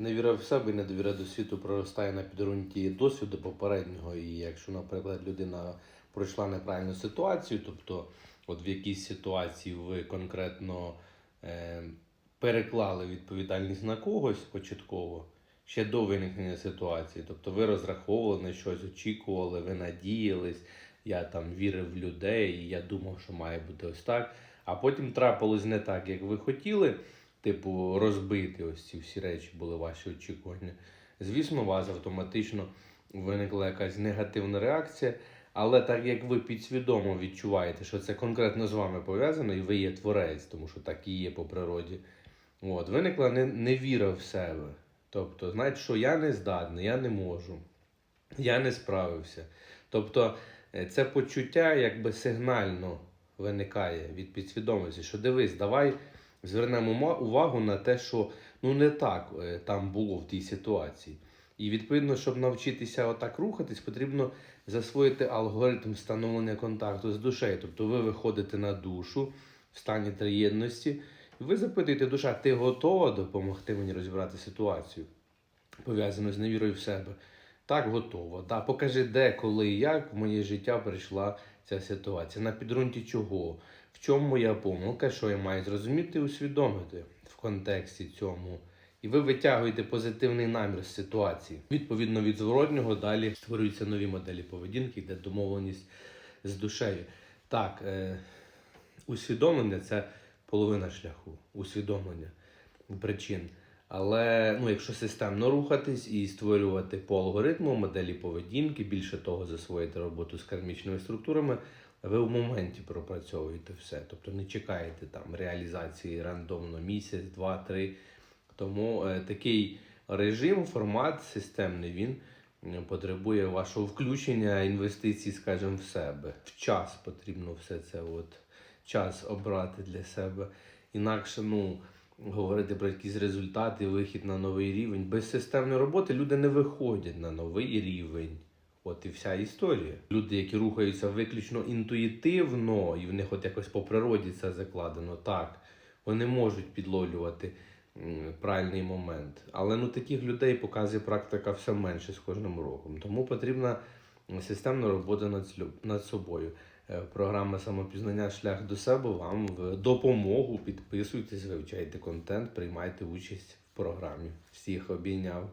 Невіра в себе і недовіра до світу проростає на підґрунті досвіду попереднього. І якщо, наприклад, людина пройшла неправильну ситуацію, тобто от в якійсь ситуації ви конкретно е, переклали відповідальність на когось початково, ще до виникнення ситуації. Тобто ви розраховували на щось, очікували, ви надіялись, я там вірив в людей, і я думав, що має бути ось так. А потім трапилось не так, як ви хотіли, типу, розбити ось ці всі речі були ваші очікування. Звісно, у вас автоматично виникла якась негативна реакція, але так як ви підсвідомо відчуваєте, що це конкретно з вами пов'язано, і ви є творець, тому що так і є по природі. От, виникла невіра в себе. Тобто, знаєте, що я не здатний, я не можу, я не справився. Тобто, е, це почуття якби сигнально виникає від підсвідомості, що дивись, давай звернемо увагу на те, що ну не так е, там було в тій ситуації. І відповідно, щоб навчитися отак рухатись, потрібно засвоїти алгоритм встановлення контакту з душею. Тобто ви виходите на душу в стані триєдності, і ви запитуєте, душа, ти готова допомогти мені розібрати ситуацію, пов'язану з невірою в себе? Так, готова. Да, покажи, де, коли і як в моє життя прийшла ця ситуація. На підґрунті чого? В чому моя помилка, що я маю зрозуміти і усвідомити в контексті цьому. І ви витягуєте позитивний намір з ситуації. Відповідно від зворотнього далі створюються нові моделі поведінки, де домовленість з душею. Так, е, усвідомлення це половина шляху, усвідомлення причин. Але ну, якщо системно рухатись і створювати по алгоритму моделі поведінки, більше того, засвоїти роботу з кармічними структурами, ви в моменті пропрацьовуєте все. Тобто не чекаєте там реалізації рандомно місяць, два, три. Тому е, такий режим, формат системний, він потребує вашого включення, інвестицій, скажімо, в себе. В час потрібно все це, от, час обрати для себе. Інакше, ну, говорити про якісь результати, вихід на новий рівень. Без системної роботи люди не виходять на новий рівень. От і вся історія. Люди, які рухаються виключно інтуїтивно, і в них от якось по природі це закладено, так, вони можуть підловлювати правильний момент. Але ну таких людей показує практика все менше з кожним роком. Тому потрібна системна робота над, над собою. Е, Програма самопізнання шлях до себе вам в допомогу. Підписуйтесь, вивчайте контент, приймайте участь в програмі. Всіх обійняв.